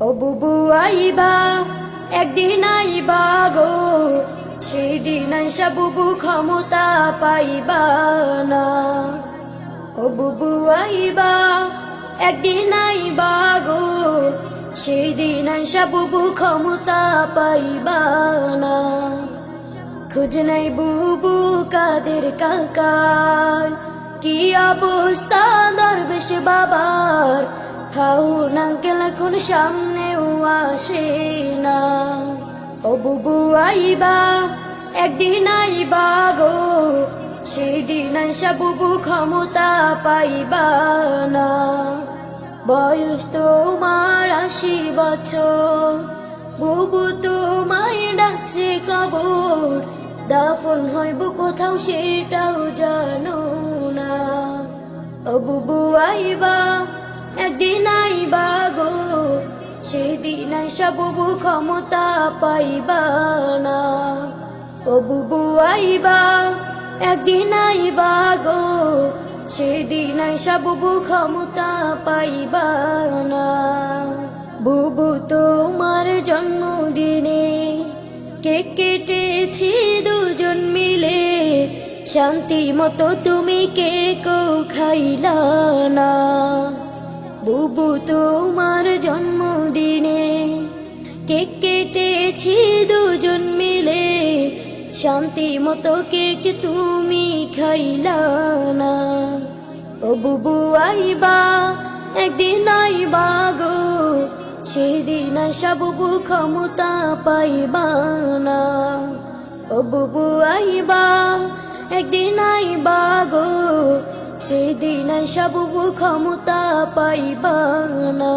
ও বুবু আইবা, একদিন আইবা গো। সেই দিন আইসা বুবু ক্ষমতা পাইবা না। ও বুবু আইবা, একদিন আইবা গো। সেই দিন আইসা বুবু ক্ষমতা পাইবা না। খুঁজ নাই বুবু কাদের কাকার, কি অবস্থা দরবেশ বাবার? হাউন আঙ্কেল এখন সামনেও আসে না। ও বুবু আইবা, একদিন আইবা গো। সেই দিন আইসা বুবু ক্ষমতা পাইবা না। বয়স তোমার আশি বছর। বুবু তোমায় ডাকছে কবর। দাফন হইব কোথাও সেটাও জানো না। ও বুবু আইবা সেদিন আইসা ক্ষমতা পাইবা না। ও আইবা, একদিন আইবা গো। সেদিন আইসা ক্ষমতা পাইবা না। বুবু তোমার জন্মদিনে কে কেটেছি দুজন মিলে। শান্তি মতো তুমি কেকও খাইলা না। বুবু তোমার জন্মদিনে কেক কেটেছি দুজন মিলে। শান্তি মতো কেক তুমি খাইলা না। ও বুবু আইবা, একদিন আইবা গো, সেদিন আইসা বুবু ক্ষমতা পাইবা না। ও বুবু আইবা, একদিন আইবা গো সেদিন সব ক্ষমতা পাইবা না।